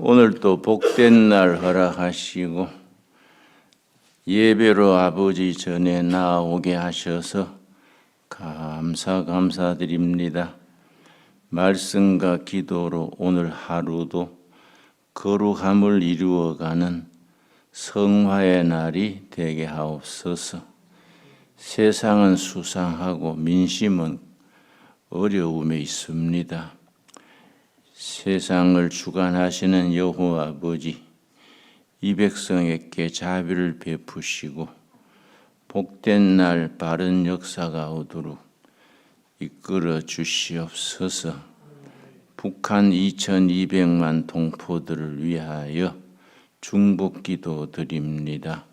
오늘도 복된 날 허락하시고 예배로 아버지 전에 나오게 하셔서 감사 감사드립니다. 말씀과 기도로 오늘 하루도 거룩함을 이루어가는 성화의 날이 되게 하옵소서. 세상은 수상하고 민심은 어려움에 있습니다. 세상을 주관하시는 여호와 아버지 이 백성에게 자비를 베푸시고 복된 날 바른 역사가 오도록 이끌어 주시옵소서. 북한 2,200만 동포들을 위하여 중복 기도 드립니다.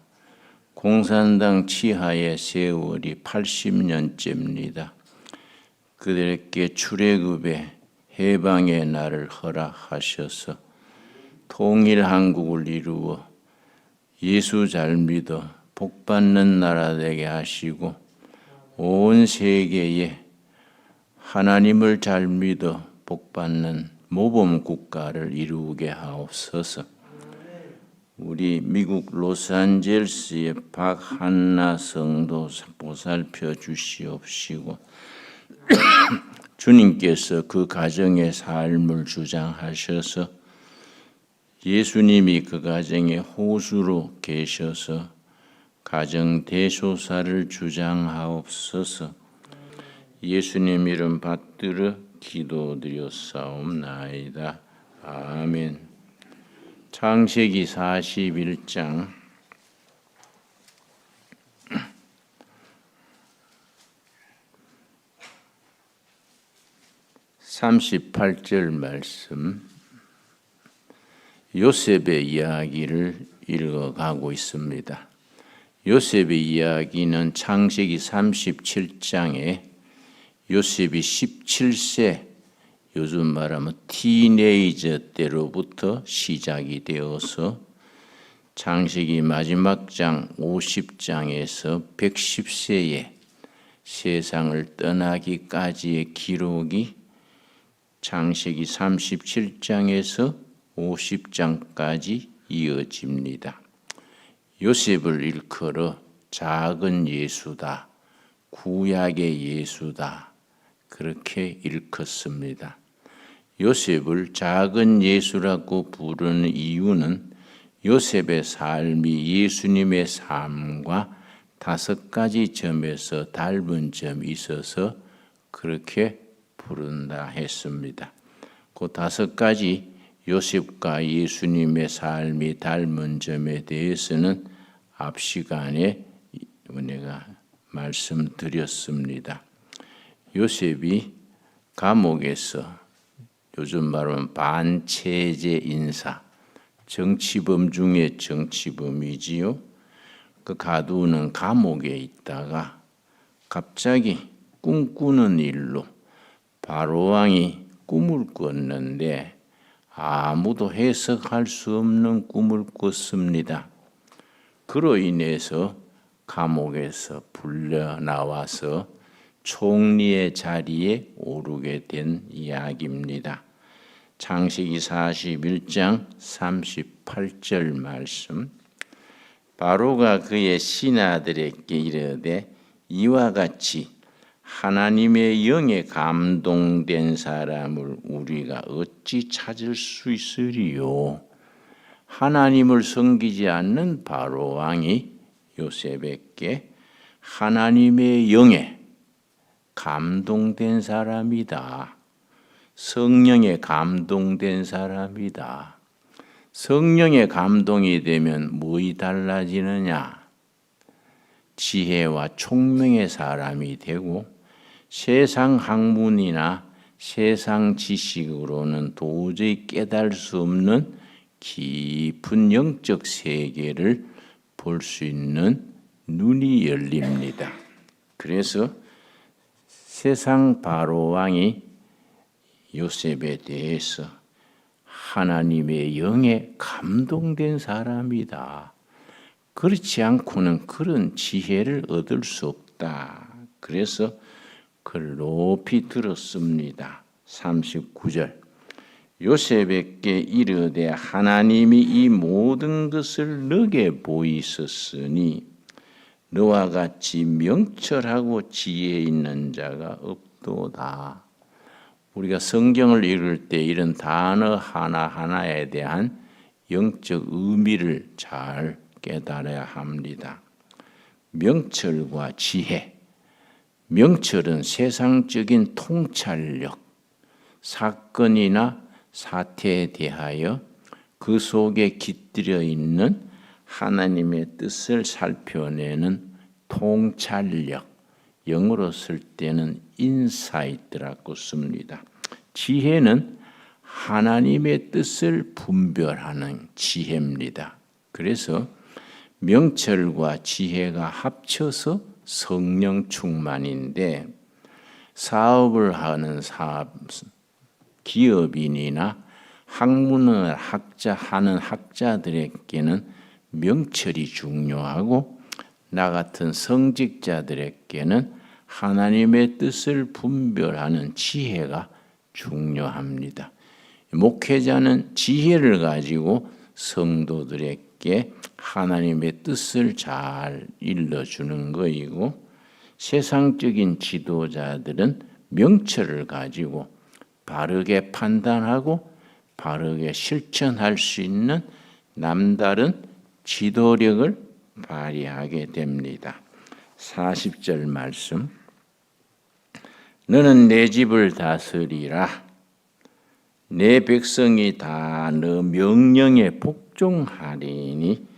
공산당 치하의 세월이 80년째입니다. 그들에게 출애굽의 해방의 날을 허락하셔서 통일 한국을 이루어 예수 잘 믿어 복 받는 나라 되게 하시고 온 세계에 하나님을 잘 믿어 복 받는 모범 국가를 이루게 하옵소서. 우리 미국 로스안젤스의 박한나 성도 보살펴 주시옵시고 주님께서 그 가정의 삶을 주장하셔서 예수님이 그 가정의 호수로 계셔서 가정 대소사를 주장하옵소서. 예수님 이름 받들어 기도드렸사옵나이다. 아멘. 창세기 41장 38절 말씀 요셉의 이야기를 읽어가고 있습니다. 요셉의 이야기는 창세기 37장에 요셉이 17세 요즘 말하면 티네이저 때로부터 시작이 되어서 창세기 마지막 장 50장에서 110세에 세상을 떠나기까지의 기록이 창세기 37장에서 50장까지 이어집니다. 요셉을 일컬어 작은 예수다, 구약의 예수다, 그렇게 일컫습니다. 요셉을 작은 예수라고 부르는 이유는 요셉의 삶이 예수님의 삶과 다섯 가지 점에서 닮은 점이 있어서 그렇게 부른다 했습니다. 그 다섯 가지 요셉과 예수님의 삶이 닮은 점에 대해서는 앞 시간에 은혜가 말씀드렸습니다. 요셉이 감옥에서 요즘 말하면 반체제 인사, 정치범 중에 정치범이지요. 그 가두는 감옥에 있다가 갑자기 꿈꾸는 일로 바로 왕이 꿈을 꿨는데 아무도 해석할 수 없는 꿈을 꿨습니다. 그로 인해서 감옥에서 불려 나와서 총리의 자리에 오르게 된 이야기입니다. 창세기 41장 38절 말씀 바로가 그의 신하들에게 이르되 이와 같이 하나님의 영에 감동된 사람을 우리가 어찌 찾을 수 있으리요? 하나님을 섬기지 않는 바로 왕이 요셉에게 하나님의 영에 감동된 사람이다. 성령에 감동된 사람이다. 성령에 감동이 되면 뭐이 달라지느냐? 지혜와 총명의 사람이 되고 세상 학문이나 세상 지식으로는 도저히 깨달을 수 없는 깊은 영적 세계를 볼 수 있는 눈이 열립니다. 그래서 세상 바로 왕이 요셉에 대해서 하나님의 영에 감동된 사람이다. 그렇지 않고는 그런 지혜를 얻을 수 없다. 그래서 그를 높이 들었습니다. 39절. 요셉에게 이르되 하나님이 이 모든 것을 너게 보이셨으니 너와 같이 명철하고 지혜 있는 자가 없도다. 우리가 성경을 읽을 때 이런 단어 하나하나에 대한 영적 의미를 잘 깨달아야 합니다. 명철과 지혜. 명철은 세상적인 통찰력, 사건이나 사태에 대하여 그 속에 깃들여 있는 하나님의 뜻을 살펴내는 통찰력, 영어로 쓸 때는 인사이트라고 씁니다. 지혜는 하나님의 뜻을 분별하는 지혜입니다. 그래서 명철과 지혜가 합쳐서 성령 충만인데 사업을 하는 사업 기업인이나 학문을 학자 하는 학자들에게는 명철이 중요하고 나 같은 성직자들에게는 하나님의 뜻을 분별하는 지혜가 중요합니다. 목회자는 지혜를 가지고 성도들에게 하나님의 뜻을 잘 일러주는 것이고 세상적인 지도자들은 명철을 가지고 바르게 판단하고 바르게 실천할 수 있는 남다른 지도력을 발휘하게 됩니다. 40절 말씀. 너는 내 집을 다스리라. 내 백성이 다 너 명령에 복종하리니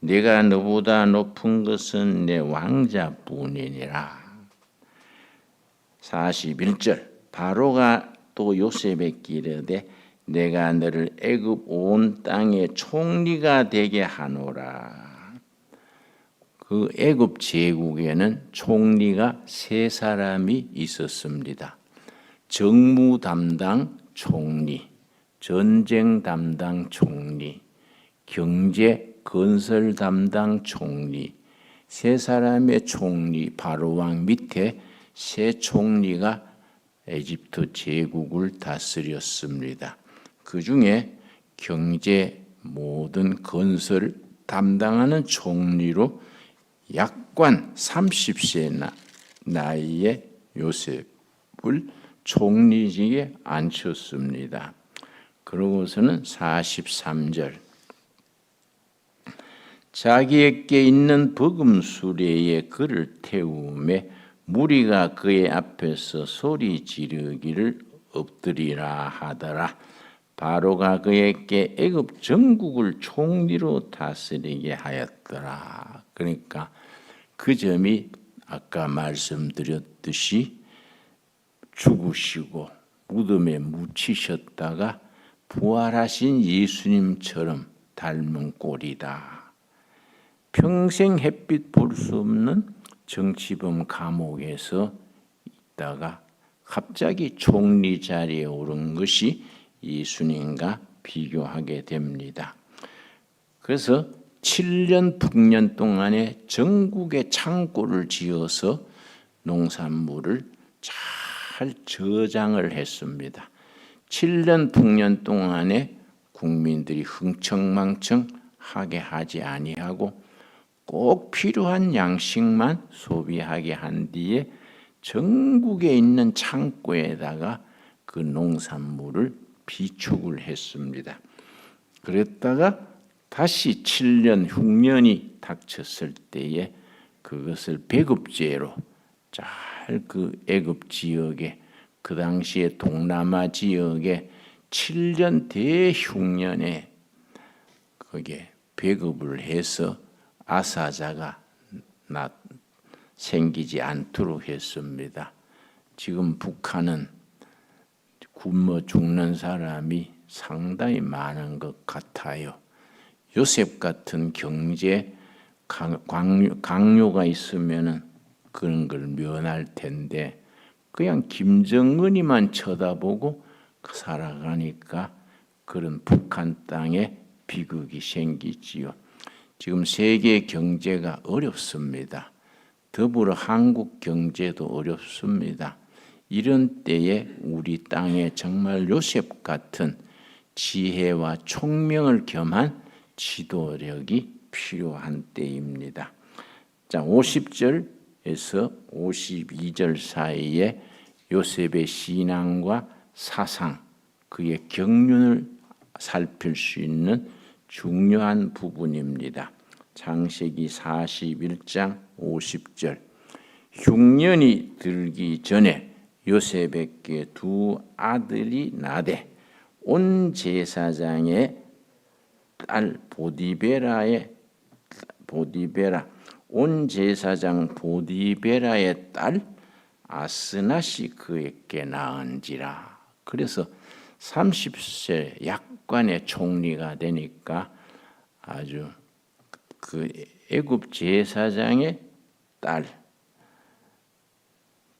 내가 너보다 높은 것은 내 왕자뿐이니라. 41절 바로가 또 요셉에게 이르되 내가 너를 애굽 온 땅의 총리가 되게 하노라. 그 애굽 제국에는 총리가 세 사람이 있었습니다. 정무 담당 총리, 전쟁 담당 총리, 경제 건설 담당 총리, 세 사람의 총리 바로왕 밑에 세 총리가 에집트 제국을 다스렸습니다. 그 중에 경제 모든 건설 담당하는 총리로 약관 30세 나이에 요셉을 총리직에 앉혔습니다. 그러고서는 43절 자기에게 있는 버금 수레에 그를 태우매 무리가 그의 앞에서 소리 지르기를 엎드리라 하더라. 바로가 그에게 애굽 전국을 총리로 다스리게 하였더라. 그러니까 그 점이 아까 말씀드렸듯이 죽으시고 무덤에 묻히셨다가 부활하신 예수님처럼 닮은 꼴이다. 평생 햇빛 볼 수 없는 정치범 감옥에서 있다가 갑자기 총리 자리에 오른 것이 예수님과 비교하게 됩니다. 그래서 7년 북년 동안에 전국에 창고를 지어서 농산물을 잘 저장을 했습니다. 7년 북년 동안에 국민들이 흥청망청 하게 하지 아니하고 꼭 필요한 양식만 소비하게 한 뒤에 전국에 있는 창고에다가 그 농산물을 비축을 했습니다. 그랬다가 다시 7년 흉년이 닥쳤을 때에 그것을 배급제로 잘 그 애굽 지역에 그 당시에 동남아 지역에 7년 대흉년에 거기에 배급을 해서 아사자가 나 생기지 않도록 했습니다. 지금 북한은 굶어 죽는 사람이 상당히 많은 것 같아요. 요셉 같은 경제 강요, 가 있으면은 그런 걸 면할 텐데 그냥 김정은이만 쳐다보고 살아가니까 그런 북한 땅에 비극이 생기지요. 지금 세계 경제가 어렵습니다. 더불어 한국 경제도 어렵습니다. 이런 때에 우리 땅에 정말 요셉 같은 지혜와 총명을 겸한 지도력이 필요한 때입니다. 자, 50절에서 52절 사이에 요셉의 신앙과 사상, 그의 경륜을 살필 수 있는 중요한 부분입니다. 창세기 41장 50절. 흉년이 들기 전에 요셉에게 두 아들이 나되 온 제사장의 딸 보디베라의 보디베라 온 제사장 보디베라의 딸 아스낫이 그에게 낳은지라. 그래서 30세 약관의 총리가 되니까 아주 그 애굽 제사장의 딸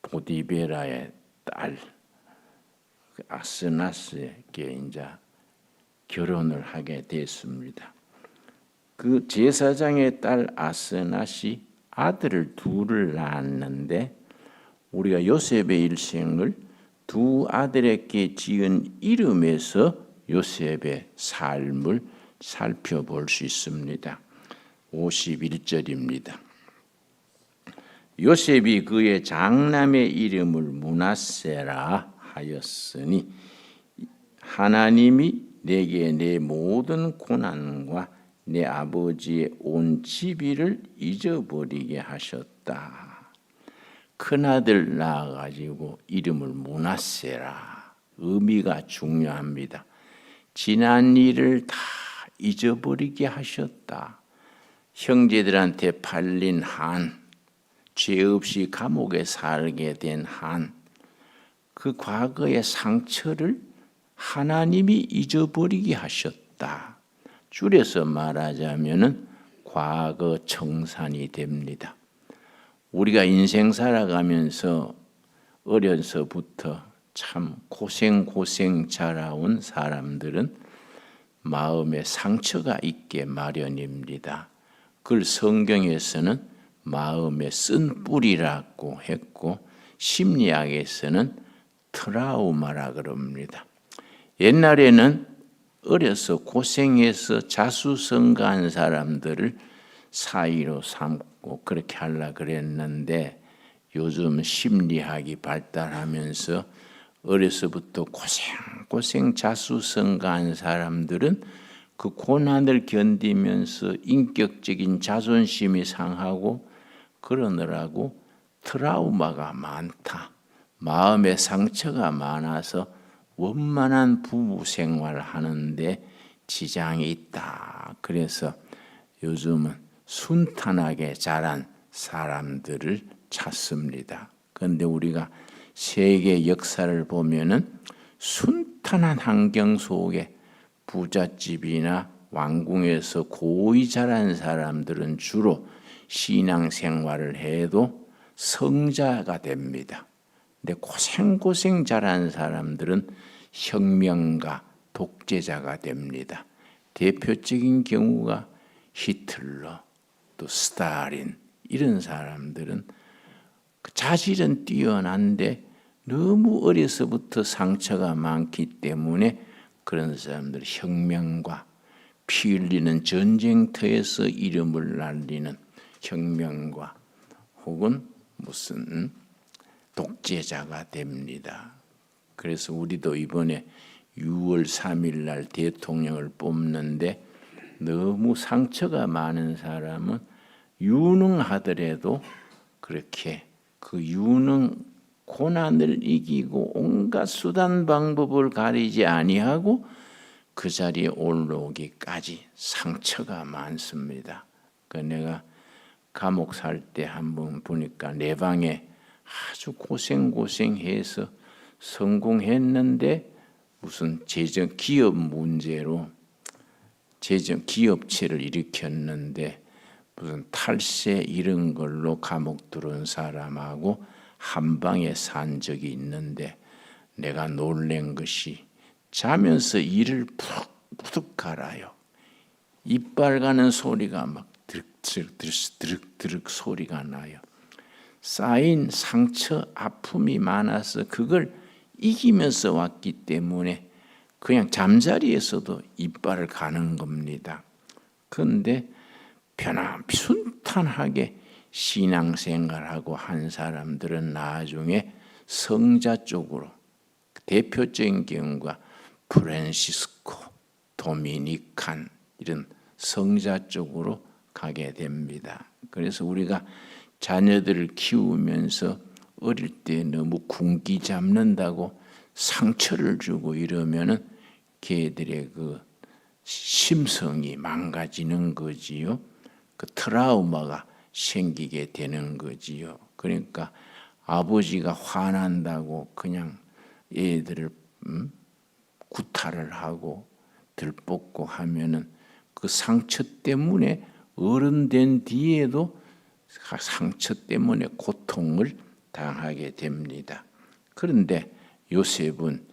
보디베라의 딸 아스나스에게 이제 결혼을 하게 됐습니다. 그 제사장의 딸 아스낫이 아들을 둘을 낳았는데 우리가 요셉의 일생을 두 아들에게 지은 이름에서 요셉의 삶을 살펴볼 수 있습니다. 51절입니다. 요셉이 그의 장남의 이름을 문하세라 하였으니 하나님이 내게 내 모든 고난과 내 아버지의 온 집이를 잊어버리게 하셨다. 큰아들 낳아가지고 이름을 문하세라. 의미가 중요합니다. 지난 일을 다 잊어버리게 하셨다. 형제들한테 팔린 한, 죄 없이 감옥에 살게 된 한, 그 과거의 상처를 하나님이 잊어버리게 하셨다. 줄여서 말하자면은 과거 청산이 됩니다. 우리가 인생 살아가면서 어려서부터 참 고생 고생 자라온 사람들은 마음에 상처가 있게 마련입니다. 그걸 성경에서는 마음의 쓴 뿌리라고 했고 심리학에서는 트라우마라 그럽니다. 옛날에는 어려서 고생해서 자수성가한 사람들을 사이로 삼고 그렇게 하려 그랬는데 요즘 심리학이 발달하면서 어려서부터 고생 고생 자수성가한 사람들은 그 고난을 견디면서 인격적인 자존심이 상하고 그러느라고 트라우마가 많다. 마음의 상처가 많아서 원만한 부부 생활을 하는데 지장이 있다. 그래서 요즘은 순탄하게 자란 사람들을 찾습니다. 그런데 우리가 세계 역사를 보면은 순탄한 환경 속에 부잣집이나 왕궁에서 고이 자란 사람들은 주로 신앙 생활을 해도 성자가 됩니다. 근데 고생고생 자란 사람들은 혁명가, 독재자가 됩니다. 대표적인 경우가 히틀러, 또 스탈린 이런 사람들은 그 자질은 뛰어난데 너무 어려서부터 상처가 많기 때문에 그런 사람들 혁명과 피 흘리는 전쟁터에서 이름을 날리는 혁명과 혹은 무슨 독재자가 됩니다. 그래서 우리도 이번에 6월 3일 날 대통령을 뽑는데 너무 상처가 많은 사람은 유능하더라도 그렇게 그 유능 고난을 이기고 온갖 수단 방법을 가리지 아니하고 그 자리에 올라오기까지 상처가 많습니다. 그 내가 감옥 살 때 한 번 보니까 내 방에 아주 고생 고생해서 성공했는데 무슨 재정 기업 문제로 재정 기업체를 일으켰는데 무슨 탈세 이런 걸로 감옥 들어온 사람하고 한 방에 산 적이 있는데 내가 놀란 것이 자면서 이를 푹푹 갈아요. 이빨 가는 소리가 막 드륵 드륵 드륵 드륵 소리가 나요. 쌓인 상처 아픔이 많아서 그걸 이기면서 왔기 때문에 그냥 잠자리에서도 이빨을 가는 겁니다. 그런데 편안 순탄하게 신앙생활하고 한 사람들은 나중에 성자 쪽으로 대표적인 경우가 프란시스코, 도미니칸 이런 성자 쪽으로 가게 됩니다. 그래서 우리가 자녀들을 키우면서 어릴 때 너무 군기 잡는다고 상처를 주고 이러면은 걔들의 그 심성이 망가지는 거지요. 그 트라우마가 생기게 되는 거지요. 그러니까 아버지가 화난다고 그냥 애들을 음? 구타를 하고 들볶고 하면은 그 상처 때문에 어른 된 뒤에도 상처 때문에 고통을 당하게 됩니다. 그런데 요셉은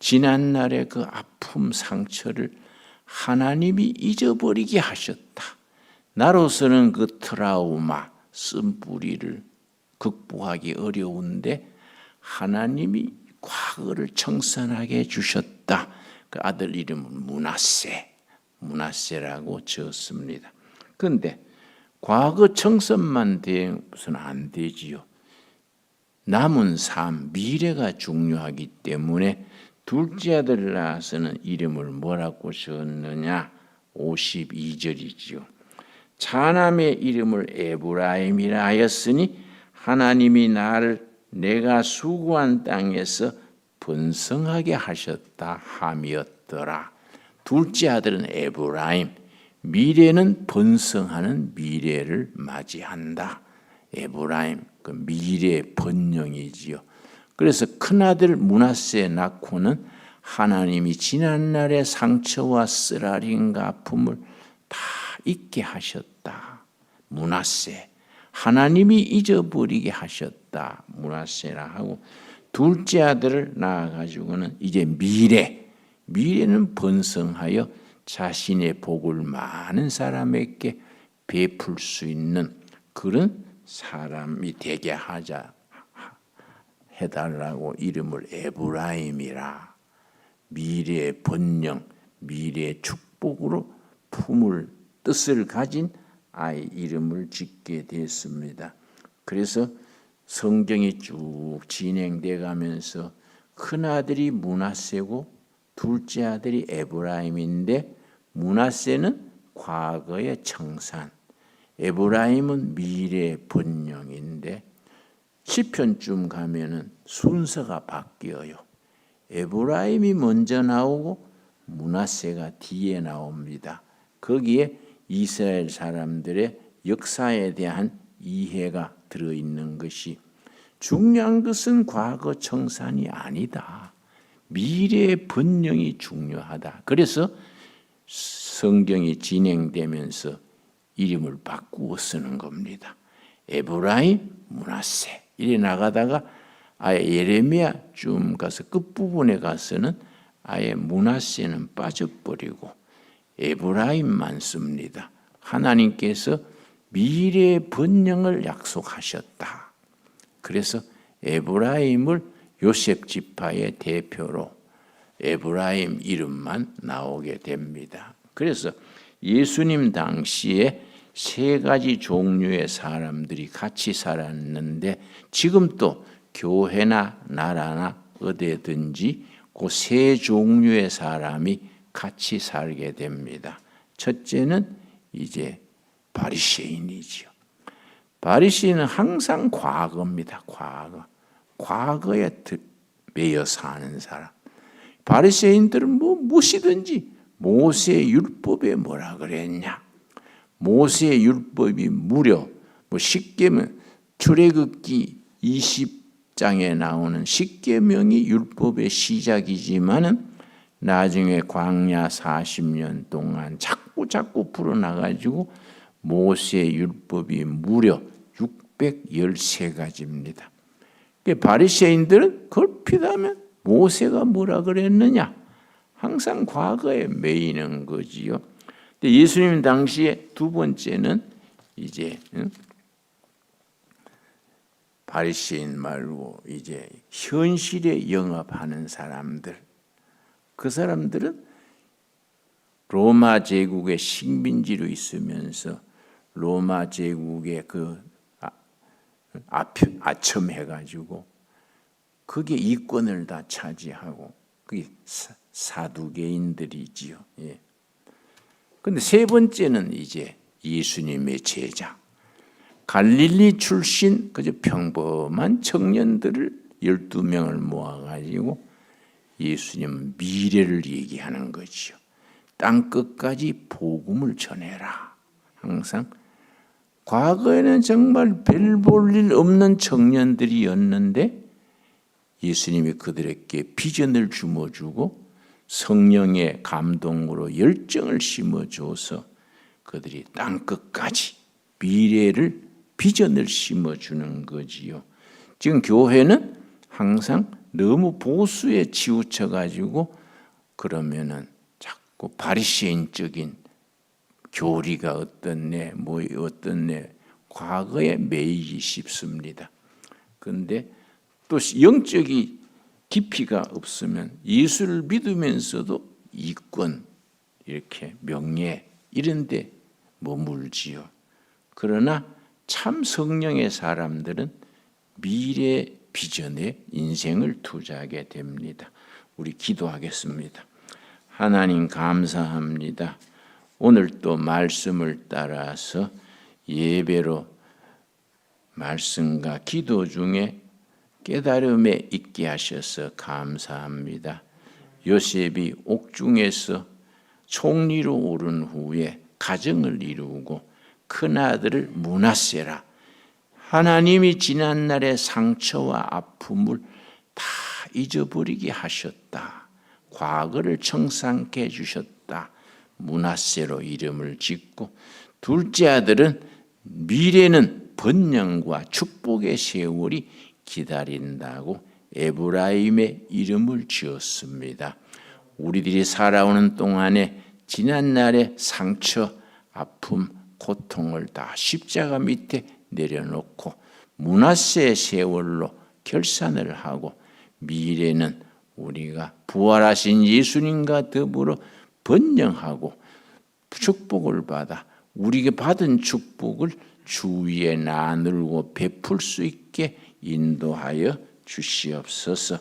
지난날의 그 아픔 상처를 하나님이 잊어버리게 하셨다. 나로서는 그 트라우마, 쓴뿌리를 극복하기 어려운데 하나님이 과거를 청산하게 해주셨다. 그 아들 이름은 문하세, 문하세라고 지었습니다. 그런데 과거 청산만 되어서는 안 되지요. 남은 삶, 미래가 중요하기 때문에 둘째 아들을 낳아서는 이름을 뭐라고 지었느냐? 52절이지요. 자남의 이름을 에브라임이라 하였으니 하나님이 나를 내가 수고한 땅에서 번성하게 하셨다 함이었더라. 둘째 아들은 에브라임, 미래는 번성하는 미래를 맞이한다. 에브라임, 그 미래 번영이지요. 그래서 큰 아들 문하세 낳고는 하나님이 지난날의 상처와 쓰라린과 아픔을 다 잊게 하셨다. 문하세. 하나님이 잊어버리게 하셨다. 문하세라 하고 둘째 아들을 낳아가지고는 이제 미래, 미래는 번성하여 자신의 복을 많은 사람에게 베풀 수 있는 그런 사람이 되게 하자 해달라고 이름을 에브라임이라 미래의 번영, 미래의 축복으로 품을 뜻을 가진 아이 이름을 짓게 됐습니다. 그래서 성경이 쭉 진행돼 가면서 큰 아들이 문하세고 둘째 아들이 에브라임인데 문하세는 과거의 청산, 에브라임은 미래의 번영인데 시편쯤 가면은 순서가 바뀌어요. 에브라임이 먼저 나오고 문하세가 뒤에 나옵니다. 거기에 이스라엘 사람들의 역사에 대한 이해가 들어 있는 것이 중요한 것은 과거 청산이 아니다. 미래의 번영이 중요하다. 그래서 성경이 진행되면서 이름을 바꾸어 쓰는 겁니다. 에브라임, 문하세 이래 나가다가 아예 예레미야 쯤 가서 끝부분에 가서는 아예 문하세는 빠져버리고 에브라임만 씁니다. 하나님께서 미래의 번영을 약속하셨다. 그래서 에브라임을 요셉 지파의 대표로 에브라임 이름만 나오게 됩니다. 그래서 예수님 당시에 세 가지 종류의 사람들이 같이 살았는데 지금 또 교회나 나라나 어디든지 그 세 종류의 사람이 같이 살게 됩니다. 첫째는 이제 바리새인이지요. 바리새인은 항상 과거입니다. 과거. 과거에 매여 사는 사람. 바리새인들은 뭐 무엇이든지 모세 율법에 뭐라 그랬냐? 모세 율법이 무려 뭐 십계명 출애굽기 20장에 나오는 십계명이 율법의 시작이지만은 나중에 광야 40년 동안 자꾸 자꾸 풀어나가지고 모세 율법이 무려 613가지입니다. 바리새인들은 걸핏하면 모세가 뭐라 그랬느냐? 항상 과거에 매이는 거지요. 예수님 당시에 두 번째는 이제 바리새인 말고 이제 현실에 영업하는 사람들 그 사람들은 로마 제국의 식민지로 있으면서 로마 제국의 그 아- 아첨해가지고 그게 이권을 다 차지하고 그게 사- 사두개인들이지요. 예. 근데 세 번째는 이제 예수님의 제자. 갈릴리 출신 그저 평범한 청년들을 12명을 모아가지고 예수님 미래를 얘기하는 거지요. 땅 끝까지 복음을 전해라. 항상 과거에는 정말 별 볼 일 없는 청년들이었는데 예수님이 그들에게 비전을 주어주고 성령의 감동으로 열정을 심어줘서 그들이 땅 끝까지 미래를 비전을 심어주는 거지요. 지금 교회는 항상 너무 보수에 치우쳐 가지고 그러면은 자꾸 바리새인적인 교리가 어떻네, 뭐 어떻네, 과거에 매이기 쉽습니다. 근데 또 영적이 깊이가 없으면 예수를 믿으면서도 이권 이렇게 명예 이런데 머물지요. 그러나 참 성령의 사람들은 미래 비전에 인생을 투자하게 됩니다. 우리 기도하겠습니다. 하나님 감사합니다. 오늘 또 말씀을 따라서 예배로 말씀과 기도 중에 깨달음에 있게 하셔서 감사합니다. 요셉이 옥중에서 총리로 오른 후에 가정을 이루고 큰아들을 문하세라 하나님이 지난날의 상처와 아픔을 다 잊어버리게 하셨다. 과거를 청산케 해주셨다. 문하세로 이름을 짓고 둘째 아들은 미래는 번영과 축복의 세월이 기다린다고 에브라임의 이름을 지었습니다. 우리들이 살아오는 동안에 지난 날의 상처, 아픔, 고통을 다 십자가 밑에 내려놓고 문화세 세월로 결산을 하고 미래는 우리가 부활하신 예수님과 더불어 번영하고 축복을 받아 우리가 받은 축복을 주위에 나누고 베풀 수 있게 인도하여 주시옵소서.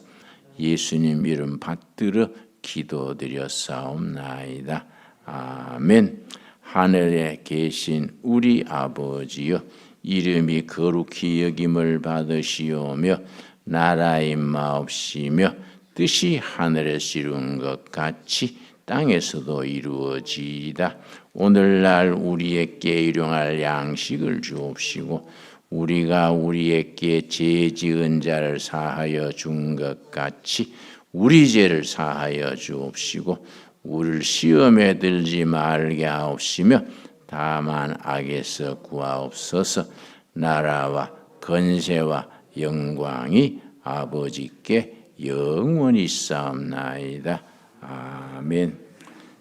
예수님 이름 받들어 기도드렸사옵나이다. 아멘. 하늘에 계신 우리 아버지여 이름이 거룩히 여김을 받으시오며 나라의 마옵시며 뜻이 하늘에서 이룬 것 같이 땅에서도 이루어지이다. 오늘날 우리에게 일용할 양식을 주옵시고 우리가 우리에게 죄 지은 자를 사하여 준 것 같이 우리 죄를 사하여 주옵시고 우리를 시험에 들지 말게 하옵시며 다만 악에서 구하옵소서 나라와 건세와 영광이 아버지께 영원히 싸움나이다. 아멘.